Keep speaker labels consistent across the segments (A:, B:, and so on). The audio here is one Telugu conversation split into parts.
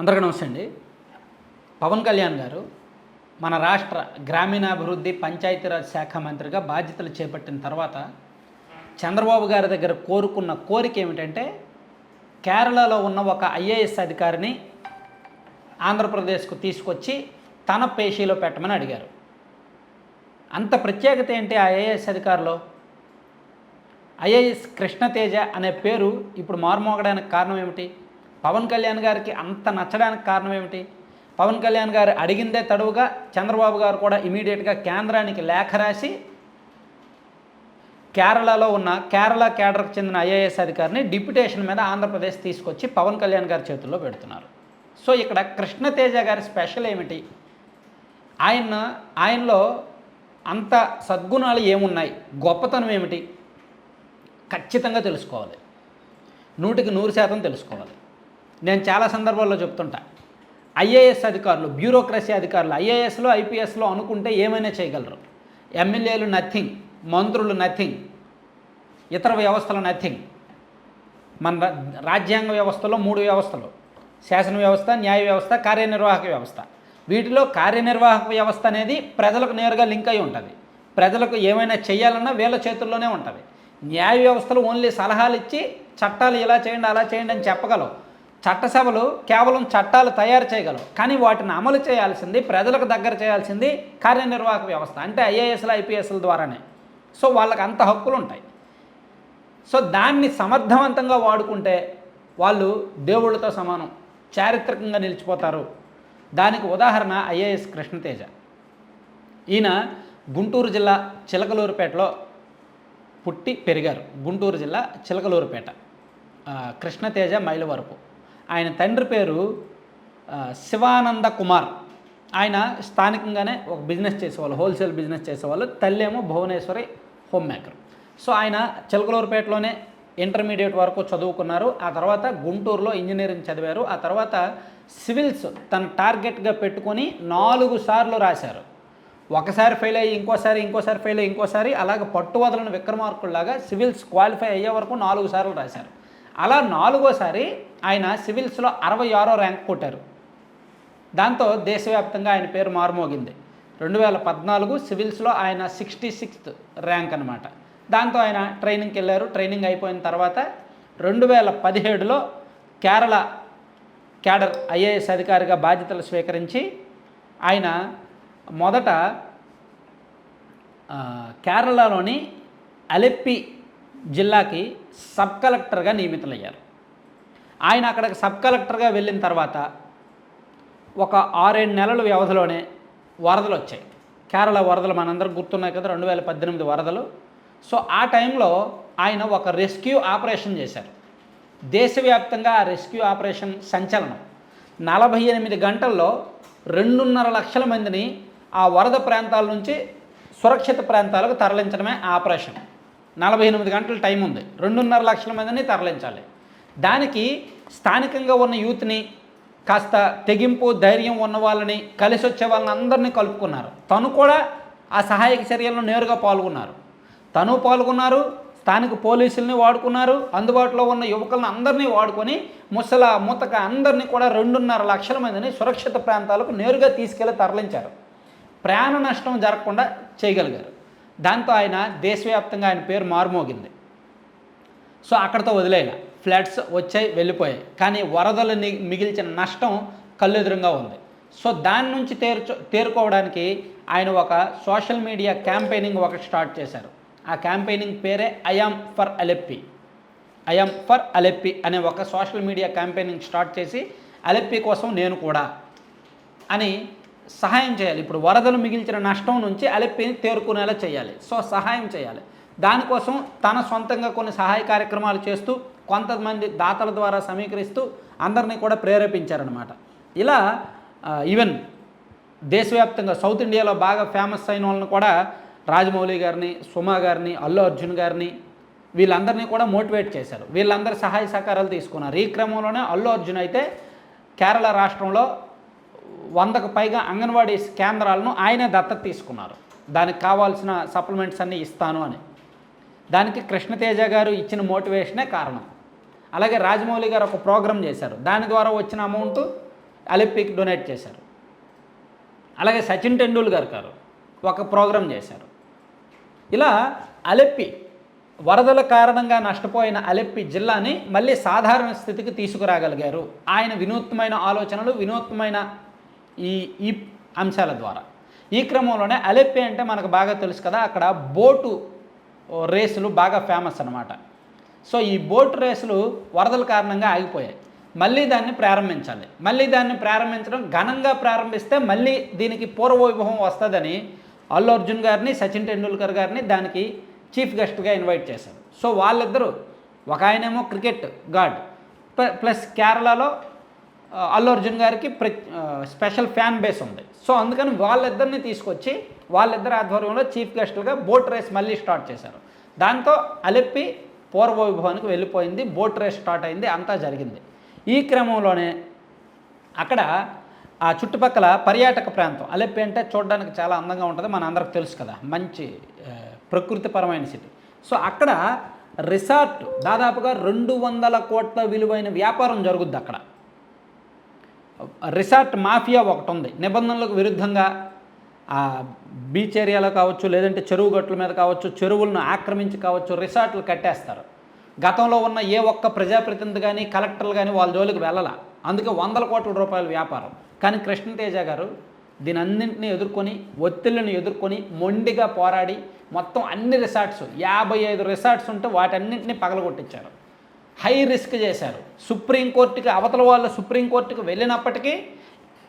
A: అందరికీ నమస్తే అండి. పవన్ కళ్యాణ్ గారు మన రాష్ట్ర గ్రామీణాభివృద్ధి పంచాయతీరాజ్ శాఖ మంత్రిగా బాధ్యతలు చేపట్టిన తర్వాత చంద్రబాబు గారి దగ్గర కోరుకున్న కోరిక ఏమిటంటే కేరళలో ఉన్న ఒక ఐఏఎస్ అధికారిని ఆంధ్రప్రదేశ్కు తీసుకొచ్చి తన పేషీలో పెట్టమని అడిగారు. అంత ప్రత్యేకత ఏంటి ఆ ఐఏఎస్ అధికారిలో? ఐఏఎస్ కృష్ణతేజ అనే పేరు ఇప్పుడు మారుమోగడానికి కారణం ఏమిటి? పవన్ కళ్యాణ్ గారికి అంత నచ్చడానికి కారణం ఏమిటి? పవన్ కళ్యాణ్ గారు అడిగిందే తడువుగా చంద్రబాబు గారు కూడా ఇమీడియట్గా కేంద్రానికి లేఖ రాసి కేరళలో ఉన్న కేరళ కేడర్కి చెందిన ఐఏఎస్ అధికారిని డిప్యుటేషన్ మీద ఆంధ్రప్రదేశ్ తీసుకొచ్చి పవన్ కళ్యాణ్ గారి చేతుల్లో పెడుతున్నారు. సో ఇక్కడ కృష్ణతేజ గారి స్పెషల్ ఏమిటి? ఆయన ఆయనలో అంత సద్గుణాలు ఏమున్నాయి? గొప్పతనం ఏమిటి? ఖచ్చితంగా తెలుసుకోవాలి. నూటికి నూరు శాతం తెలుసుకోవాలి. నేను చాలా సందర్భాల్లో చెప్తుంటా. ఐఏఎస్ అధికారులు బ్యూరోక్రసీ అధికారులు ఐఏఎస్లో ఐపీఎస్లో అనుకుంటే ఏమైనా చేయగలరు. ఎమ్మెల్యేలు నథింగ్ మంత్రులు నథింగ్ ఇతర వ్యవస్థలు నథింగ్. మన రాజ్యాంగ వ్యవస్థలో మూడు వ్యవస్థలు. శాసన వ్యవస్థ న్యాయ వ్యవస్థ కార్యనిర్వాహక వ్యవస్థ. వీటిలో కార్యనిర్వాహక వ్యవస్థ అనేది ప్రజలకు నేరుగా లింక్ అయి ఉంటుంది. ప్రజలకు ఏమైనా చేయాలన్నా వీళ్ళ చేతుల్లోనే ఉంటుంది. న్యాయ వ్యవస్థలు ఓన్లీ సలహాలు ఇచ్చి చట్టాలు ఇలా చేయండి అలా చేయండి అని చెప్పగలవు. చట్టసభలు కేవలం చట్టాలు తయారు చేయగలవు. కానీ వాటిని అమలు చేయాల్సింది ప్రజలకు దగ్గర చేయాల్సింది కార్యనిర్వాహక వ్యవస్థ అంటే ఐఏఎస్ల ఐపీఎస్ల ద్వారానే. సో వాళ్ళకి అంత హక్కులు ఉంటాయి సో దాన్ని సమర్థవంతంగా వాడుకుంటే వాళ్ళు దేవుళ్ళతో సమానం చారిత్రకంగా నిలిచిపోతారు. దానికి ఉదాహరణ ఐఏఎస్ కృష్ణతేజ. ఈయన గుంటూరు జిల్లా చిలకలూరుపేటలో పుట్టి పెరిగారు. గుంటూరు జిల్లా చిలకలూరుపేట. కృష్ణతేజ మైలవరపు. ఆయన తండ్రి పేరు శివానంద కుమార్. ఆయన స్థానికంగానే ఒక బిజినెస్ చేసేవాళ్ళు హోల్సేల్ బిజినెస్ చేసేవాళ్ళు. తల్లేమో భువనేశ్వరి హోమ్ మేకర్ సో ఆయన చిలకలూరుపేటలోనే ఇంటర్మీడియట్ వరకు చదువుకున్నారు. ఆ తర్వాత గుంటూరులో ఇంజనీరింగ్ చదివారు. ఆ తర్వాత సివిల్స్ తన టార్గెట్గా పెట్టుకొని నాలుగు సార్లు రాశారు. ఒకసారి ఫెయిల్ అయ్యి ఇంకోసారి ఇంకోసారి ఫెయిల్ అయ్యి ఇంకోసారి అలాగే పట్టువదలను విక్రమార్కుల్లాగా సివిల్స్ క్వాలిఫై అయ్యే వరకు నాలుగు సార్లు రాశారు. అలా నాలుగోసారి ఆయన సివిల్స్లో అరవై ఆరో ర్యాంక్ కొట్టారు. దాంతో దేశవ్యాప్తంగా ఆయన పేరు మారుమోగింది. రెండు వేల పద్నాలుగు సివిల్స్లో ఆయన సిక్స్టీ సిక్స్త్ ర్యాంక్ అనమాట దాంతో ఆయన ట్రైనింగ్కి వెళ్ళారు. ట్రైనింగ్ అయిపోయిన తర్వాత రెండు వేల పదిహేడులో కేరళ క్యాడర్ ఐఏఎస్ అధికారిగా బాధ్యతలు స్వీకరించి ఆయన మొదట కేరళలోని అలెప్పి జిల్లాకి సబ్ కలెక్టర్గా నియమితులయ్యారు. ఆయన అక్కడికి సబ్ కలెక్టర్గా వెళ్ళిన తర్వాత ఒక ఆరేడు నెలల వ్యవధిలోనే వరదలు వచ్చాయి. కేరళ వరదలు మనందరం గుర్తున్నాయి కదా రెండు వేల పద్దెనిమిది వరదలు. సో ఆ టైంలో ఆయన ఒక రెస్క్యూ ఆపరేషన్ చేశారు. దేశవ్యాప్తంగా ఆ రెస్క్యూ ఆపరేషన్ సంచలనం. నలభై ఎనిమిది గంటల్లో రెండున్నర లక్షల మందిని ఆ వరద ప్రాంతాల నుంచి సురక్షిత ప్రాంతాలకు తరలించడమే ఆపరేషన్. నలభై ఎనిమిది గంటల టైం ఉంది. రెండున్నర లక్షల మందిని తరలించాలి. దానికి స్థానికంగా ఉన్న యూత్ని కాస్త తెగింపు ధైర్యం ఉన్న వాళ్ళని కలిసి వచ్చే వాళ్ళని అందరినీ కలుపుకున్నారు. తను కూడా ఆ సహాయక చర్యలను నేరుగా పాల్గొన్నారు. తను పాల్గొన్నారు స్థానిక పోలీసుల్ని వాడుకున్నారు అందుబాటులో ఉన్న యువకులను అందరినీ వాడుకొని ముసల ముతక అందరినీ కూడా రెండున్నర లక్షల మందిని సురక్షిత ప్రాంతాలకు నేరుగా తీసుకెళ్ళి తరలించారు. ప్రాణ నష్టం జరగకుండా చేయగలిగారు. దాంతో ఆయన దేశవ్యాప్తంగా ఆయన పేరు మారుమోగింది. సో అక్కడతో వదిలేయన ఫ్లడ్స్ వచ్చాయి వెళ్ళిపోయాయి. కానీ వరదలు మిగిల్చిన నష్టం కళ్ళెదురుగా ఉంది. సో దాని నుంచి తేర్చు తేరుకోవడానికి ఆయన ఒక సోషల్ మీడియా క్యాంపెయినింగ్ ఒకటి స్టార్ట్ చేశారు. ఆ క్యాంపెయినింగ్ పేరే I'm for Alleppey. I'm for Alleppey అనే ఒక సోషల్ మీడియా క్యాంపెయినింగ్ స్టార్ట్ చేసి అలెప్పి కోసం నేను కూడా అని సహాయం చేయాలి. ఇప్పుడు వరదలు మిగిల్చిన నష్టం నుంచి అలెప్పిని తేరుకునేలా చేయాలి. సో సహాయం చేయాలి. దానికోసం తన సొంతంగా కొన్ని సహాయ కార్యక్రమాలు చేస్తూ కొంతమంది దాతల ద్వారా సమీకరిస్తూ అందరినీ కూడా ప్రేరేపించారనమాట ఇలా ఈవెన్ దేశవ్యాప్తంగా సౌత్ ఇండియాలో బాగా ఫేమస్ అయిన వాళ్ళని కూడా రాజమౌళి గారిని సుమా గారిని అల్లు అర్జున్ గారిని వీళ్ళందరినీ కూడా మోటివేట్ చేశారు. వీళ్ళందరి సహాయ సహకారాలు తీసుకున్నారు. ఈ క్రమంలోనే అల్లు అర్జున్ అయితే కేరళ రాష్ట్రంలో వందకు పైగా అంగన్వాడీ కేంద్రాలను ఆయనే దత్తత తీసుకున్నారు. దానికి కావాల్సిన సప్లిమెంట్స్ అన్నీ ఇస్తాను అని. దానికి కృష్ణతేజ గారు ఇచ్చిన మోటివేషనే కారణం. అలాగే రాజమౌళి గారు ఒక ప్రోగ్రామ్ చేశారు. దాని ద్వారా వచ్చిన అమౌంట్ అలెప్పికి డొనేట్ చేశారు. అలాగే సచిన్ టెండూల్కర్ గారు ఒక ప్రోగ్రాం చేశారు. ఇలా అలెప్పి వరదల కారణంగా నష్టపోయిన అలెప్పి జిల్లాని మళ్ళీ సాధారణ స్థితికి తీసుకురాగలిగారు. ఆయన వినూత్నమైన ఆలోచనలు వినూత్నమైన ఈ ఈ అంశాల ద్వారా. ఈ క్రమంలోనే అలెప్పి అంటే మనకు బాగా తెలుసు కదా అక్కడ బోటు రేసులు బాగా ఫేమస్ అనమాట సో ఈ బోటు రేసులు వరదల కారణంగా ఆగిపోయాయి. మళ్ళీ దాన్ని ప్రారంభించాలి. మళ్ళీ దాన్ని ప్రారంభించడం ఘనంగా ప్రారంభిస్తే మళ్ళీ దీనికి పూర్వవైభవం వస్తుందని అల్లు అర్జున్ గారిని సచిన్ టెండూల్కర్ గారిని దానికి చీఫ్ గెస్ట్గా ఇన్వైట్ చేశారు. సో వాళ్ళిద్దరూ ఒక ఆయనేమో క్రికెట్ గాడ్ ప్ల- ప్లస్ కేరళలో అల్లు అర్జున్ గారికి ప్ర స్పెషల్ ఫ్యాన్ బేస్ ఉంది. సో అందుకని వాళ్ళిద్దరిని తీసుకొచ్చి వాళ్ళిద్దరి ఆధ్వర్యంలో చీఫ్ గెస్టులుగా బోట్ రేస్ మళ్ళీ స్టార్ట్ చేశారు. దాంతో అలెప్పి పూర్వవైభవానికి వెళ్ళిపోయింది బోట్ రేస్ స్టార్ట్ అయింది అంతా జరిగింది. ఈ క్రమంలోనే అక్కడ ఆ చుట్టుపక్కల పర్యాటక ప్రాంతం అలెప్పి అంటే చూడడానికి చాలా అందంగా ఉంటుంది మన అందరికి తెలుసు కదా మంచి ప్రకృతిపరమైన సిటీ సో అక్కడ రిసార్ట్ దాదాపుగా రెండు వందల కోట్ల విలువైన వ్యాపారం జరుగుద్ది అక్కడ. రిసార్ట్ మాఫియా ఒకటి ఉంది నిబంధనలకు విరుద్ధంగా ఆ బీచ్ ఏరియాలో కావచ్చు లేదంటే చెరువు గట్ల మీద కావచ్చు చెరువులను ఆక్రమించి కావచ్చు రిసార్ట్లు కట్టేస్తారు. గతంలో ఉన్న ఏ ఒక్క ప్రజాప్రతినిధి కానీ కలెక్టర్లు కానీ వాళ్ళ జోలికి వెళ్ళాల. అందుకే వందల కోట్ల రూపాయల వ్యాపారం. కానీ కృష్ణతేజ గారు దీని అన్నింటినీ ఎదుర్కొని ఒత్తిళ్ళని ఎదుర్కొని మొండిగా పోరాడి మొత్తం అన్ని రిసార్ట్స్ యాభై ఐదు రిసార్ట్స్ ఉంటే వాటన్నింటినీ పగలగొట్టించారు. హై రిస్క్ చేశారు. సుప్రీంకోర్టుకి అవతల వాళ్ళు సుప్రీంకోర్టుకి వెళ్ళినప్పటికీ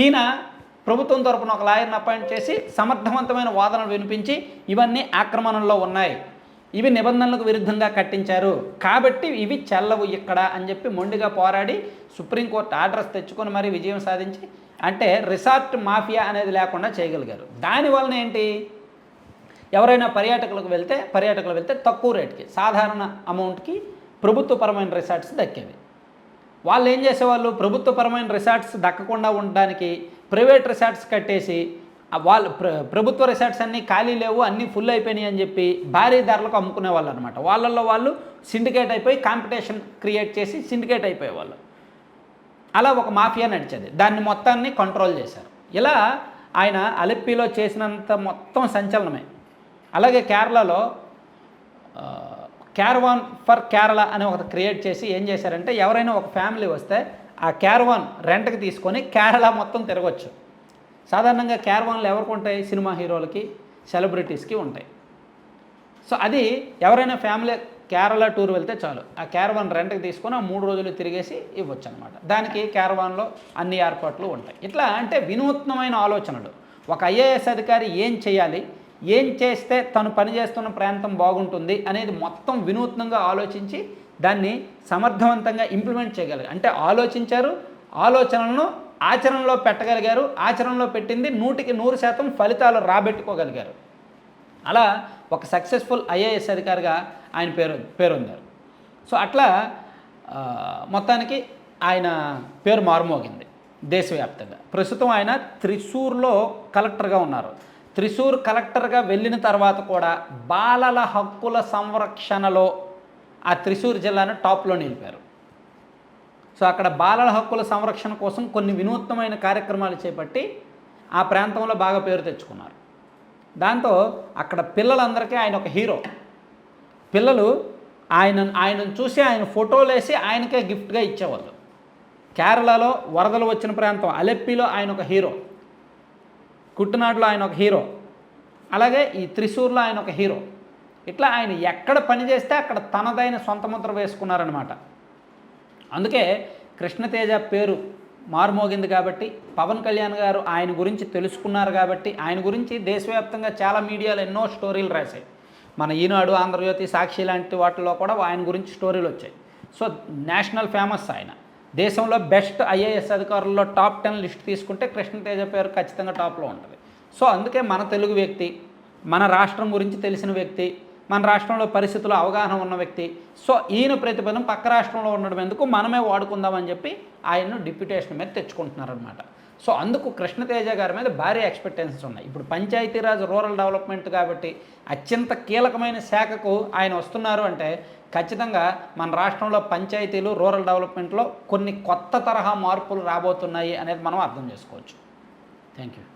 A: ఈయన ప్రభుత్వం తరపున ఒక లాయర్ని అపాయింట్ చేసి సమర్థవంతమైన వాదనలు వినిపించి ఇవన్నీ ఆక్రమణంలో ఉన్నాయి. ఇవి నిబంధనలకు విరుద్ధంగా కట్టించారు. కాబట్టి ఇవి చెల్లవు ఇక్కడ అని చెప్పి మొండిగా పోరాడి సుప్రీంకోర్టు ఆర్డర్స్ తెచ్చుకొని మరీ విజయం సాధించి అంటే రిసార్ట్ మాఫియా అనేది లేకుండా చేయగలిగారు. దానివలన ఏంటి? ఎవరైనా పర్యాటకులకు వెళ్తే పర్యాటకులు వెళ్తే తక్కువ రేట్కి సాధారణ అమౌంట్కి ప్రభుత్వపరమైన రిసార్ట్స్ దక్కేవి. వాళ్ళు ఏం చేసేవాళ్ళు? ప్రభుత్వపరమైన రిసార్ట్స్ దక్కకుండా ఉండడానికి ప్రైవేట్ రిసార్ట్స్ కట్టేసి వాళ్ళు ప్ర ప్రభుత్వ రిసార్ట్స్ అన్నీ ఖాళీ లేవు అన్నీ ఫుల్ అయిపోయినాయి అని చెప్పి భారీ ధరలకు అమ్ముకునే వాళ్ళు అనమాట వాళ్ళల్లో వాళ్ళు సిండికేట్ అయిపోయి కాంపిటీషన్ క్రియేట్ చేసి సిండికేట్ అయిపోయేవాళ్ళు. అలా ఒక మాఫియా నడిచేది. దాన్ని మొత్తాన్ని కంట్రోల్ చేశారు. ఇలా ఆయన అలెప్పిలో చేసినంత మొత్తం సంచలనమే. అలాగే కేరళలో క్యారవాన్ ఫర్ కేరళ అని ఒకటి క్రియేట్ చేసి ఏం చేశారంటే ఎవరైనా ఒక ఫ్యామిలీ వస్తే ఆ క్యారవాన్ రెంట్కి తీసుకొని కేరళ మొత్తం తిరగచ్చు. సాధారణంగా క్యారవాన్లు ఎవరికి ఉంటాయి? సినిమా హీరోలకి సెలబ్రిటీస్కి ఉంటాయి. సో అది ఎవరైనా ఫ్యామిలీ కేరళ టూర్ వెళ్తే చాలు. ఆ క్యారవాన్ రెంట్కి తీసుకొని ఆ మూడు రోజులు తిరిగేసి ఇవ్వచ్చు అనమాట దానికి క్యారవాన్లో అన్ని ఏర్పాట్లు ఉంటాయి. ఇట్లా అంటే వినూత్నమైన ఆలోచనలు. ఒక ఐఏఎస్ అధికారి ఏం చేయాలి? ఏం చేస్తే తను పనిచేస్తున్న ప్రాంతం బాగుంటుంది అనేది మొత్తం వినూత్నంగా ఆలోచించి దాన్ని సమర్థవంతంగా ఇంప్లిమెంట్ చేయగలిగారు అంటే ఆలోచించారు ఆలోచనలను ఆచరణలో పెట్టగలిగారు ఆచరణలో పెట్టింది నూటికి నూరు శాతం ఫలితాలు రాబెట్టుకోగలిగారు. అలా ఒక సక్సెస్ఫుల్ ఐఏఎస్ అధికారిగా ఆయన పేరు పేరొందారు. సో అట్లా మొత్తానికి ఆయన పేరు మారుమోగింది దేశవ్యాప్తంగా. ప్రస్తుతం ఆయన త్రిశూర్లో కలెక్టర్గా ఉన్నారు. త్రిశూర్ కలెక్టర్గా వెళ్ళిన తర్వాత కూడా బాలల హక్కుల సంరక్షణలో ఆ త్రిశూర్ జిల్లాను టాప్లో నిలిపారు. సో అక్కడ బాలల హక్కుల సంరక్షణ కోసం కొన్ని వినూత్నమైన కార్యక్రమాలు చేపట్టి ఆ ప్రాంతంలో బాగా పేరు తెచ్చుకున్నారు. దాంతో అక్కడ పిల్లలందరికీ ఆయన ఒక హీరో. పిల్లలు ఆయన ఆయనను చూసి ఆయన ఫోటోలు వేసి ఆయనకే గిఫ్ట్గా ఇచ్చేవాళ్ళు. కేరళలో వరదలు వచ్చిన ప్రాంతం అలెప్పిలో ఆయన ఒక హీరో. కుట్టునాడులో ఆయన ఒక హీరో. అలాగే ఈ త్రిశూర్లో ఆయన ఒక హీరో. ఇట్లా ఆయన ఎక్కడ పని చేస్తే అక్కడ తనదైన సొంత ముద్ర వేసుకున్నారనమాట అందుకే కృష్ణతేజ పేరు మారుమోగింది కాబట్టి పవన్ కళ్యాణ్ గారు ఆయన గురించి తెలుసుకున్నారు కాబట్టి ఆయన గురించి దేశవ్యాప్తంగా చాలా మీడియాలో ఎన్నో స్టోరీలు రాశాయి. మన ఈనాడు ఆంధ్రజ్యోతి సాక్షి లాంటి వాటిలో కూడా ఆయన గురించి స్టోరీలు వచ్చాయి. సో నేషనల్ ఫేమస్ ఆయన. దేశంలో బెస్ట్ ఐఏఎస్ అధికారుల్లో టాప్ టెన్ లిస్ట్ తీసుకుంటే కృష్ణతేజ పేరు ఖచ్చితంగా టాప్లో ఉంటుంది. సో అందుకే మన తెలుగు వ్యక్తి మన రాష్ట్రం గురించి తెలిసిన వ్యక్తి మన రాష్ట్రంలో పరిస్థితులు అవగాహన ఉన్న వ్యక్తి. సో ఈయన ప్రతిభను పక్క రాష్ట్రంలో ఉండడం ఎందుకు? మనమే వాడుకుందామని చెప్పి ఆయన్ను డిప్యూటేషన్ మీద తెచ్చుకుంటున్నారనమాట సో అందుకు కృష్ణతేజ గారి మీద భారీ ఎక్స్పెక్టేషన్స్ ఉన్నాయి. ఇప్పుడు పంచాయతీరాజ్ రూరల్ డెవలప్మెంట్ కాబట్టి అత్యంత కీలకమైన శాఖకు ఆయన వస్తున్నారు అంటే ఖచ్చితంగా మన రాష్ట్రంలో పంచాయతీలు రూరల్ డెవలప్మెంట్లో కొన్ని కొత్త తరహా మార్పులు రాబోతున్నాయి అనేది మనం అర్థం చేసుకోవచ్చు. Thank you